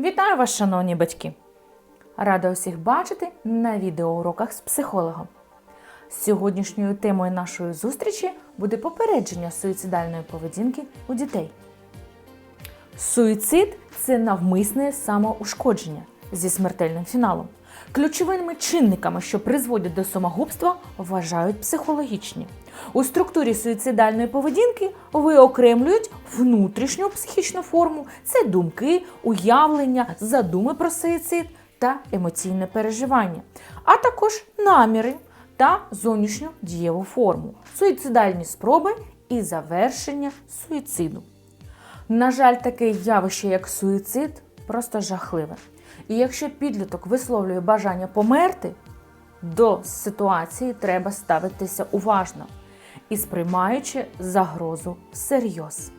Вітаю вас, шановні батьки! Рада усіх бачити на відеоуроках з психологом. Сьогоднішньою темою нашої зустрічі буде попередження суїцидальної поведінки у дітей. Суїцид це навмисне самоушкодження зі смертельним фіналом. Ключовими чинниками, що призводять до самогубства, вважають психологічні. У структурі суїцидальної поведінки виокремлюють внутрішню психічну форму це думки, уявлення, задуми про суїцид та емоційне переживання, а також наміри та зовнішню дієву форму, суїцидальні спроби і завершення суїциду. На жаль, таке явище, як суїцид, просто жахливе. І якщо підліток висловлює бажання померти, до ситуації треба ставитися уважно і сприймаючи загрозу всерйоз.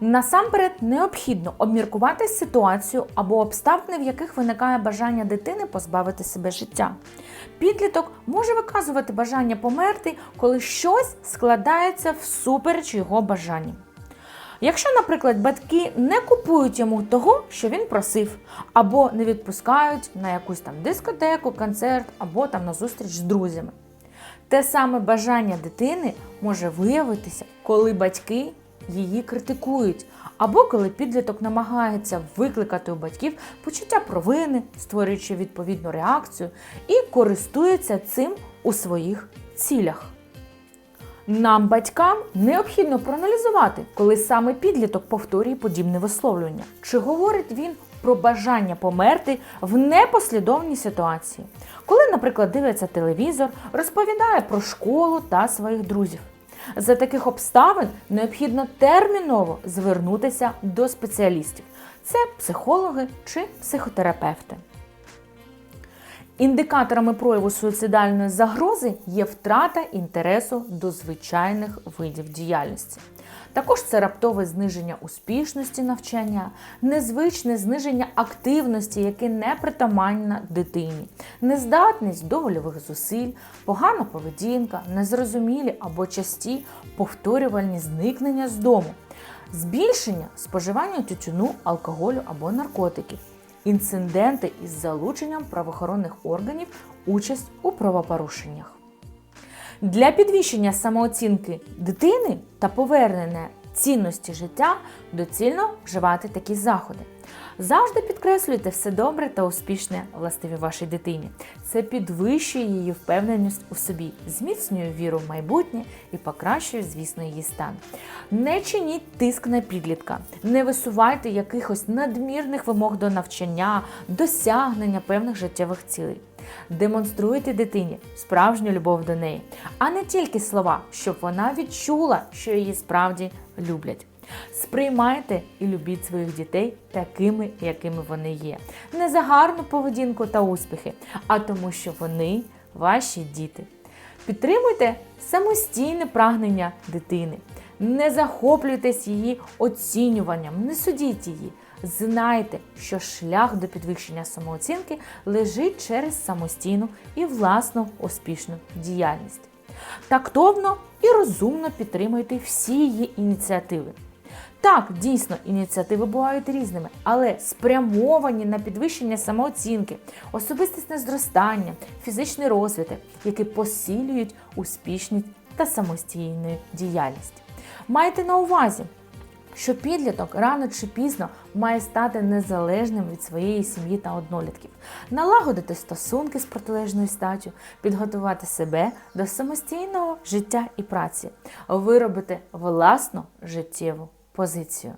Насамперед необхідно обміркувати ситуацію або обставини, в яких виникає бажання дитини позбавити себе життя. Підліток може виказувати бажання померти, коли щось складається всупереч його бажанням. Якщо, наприклад, батьки не купують йому того, що він просив, або не відпускають на якусь там дискотеку, концерт, або там на зустріч з друзями. Те саме бажання дитини може виявитися, коли батьки її критикують, або коли підліток намагається викликати у батьків почуття провини, створюючи відповідну реакцію, і користується цим у своїх цілях. Нам, батькам, необхідно проаналізувати, коли саме підліток повторює подібне висловлювання. Чи говорить він про бажання померти в непослідовній ситуації, коли, наприклад, дивиться телевізор, розповідає про школу та своїх друзів. За таких обставин необхідно терміново звернутися до спеціалістів: це психологи чи психотерапевти. Індикаторами прояву суїцидальної загрози є втрата інтересу до звичайних видів діяльності. Також це раптове зниження успішності навчання, незвичне зниження активності, яке не притаманна дитині, нездатність до вольових зусиль, погана поведінка, незрозумілі або часті повторювальні зникнення з дому, збільшення споживання тютюну, алкоголю або наркотиків інциденти із залученням правоохоронних органів участь у правопорушеннях. Для підвищення самооцінки дитини та повернення цінності життя доцільно вживати такі заходи. Завжди підкреслюйте все добре та успішне властиві вашій дитині. Це підвищує її впевненість у собі, зміцнює віру в майбутнє і покращує, звісно, її стан. Не чиніть тиск на підлітка, не висувайте якихось надмірних вимог до навчання, досягнення певних життєвих цілей. Демонструйте дитині справжню любов до неї, а не тільки слова, щоб вона відчула, що її справді люблять. Сприймайте і любіть своїх дітей такими, якими вони є. Не за гарну поведінку та успіхи, а тому, що вони ваші діти. Підтримуйте самостійне прагнення дитини. Не захоплюйтесь її оцінюванням, не судіть її. Знайте, що шлях до підвищення самооцінки лежить через самостійну і власну успішну діяльність. Тактовно і розумно підтримуйте всі її ініціативи. Так, дійсно, ініціативи бувають різними, але спрямовані на підвищення самооцінки, особистісне зростання, фізичний розвиток, які посилюють успішність та самостійну діяльність. Майте на увазі, що підліток рано чи пізно має стати незалежним від своєї сім'ї та однолітків, налагодити стосунки з протилежною статтю, підготувати себе до самостійного життя і праці, виробити власну життєву позицію.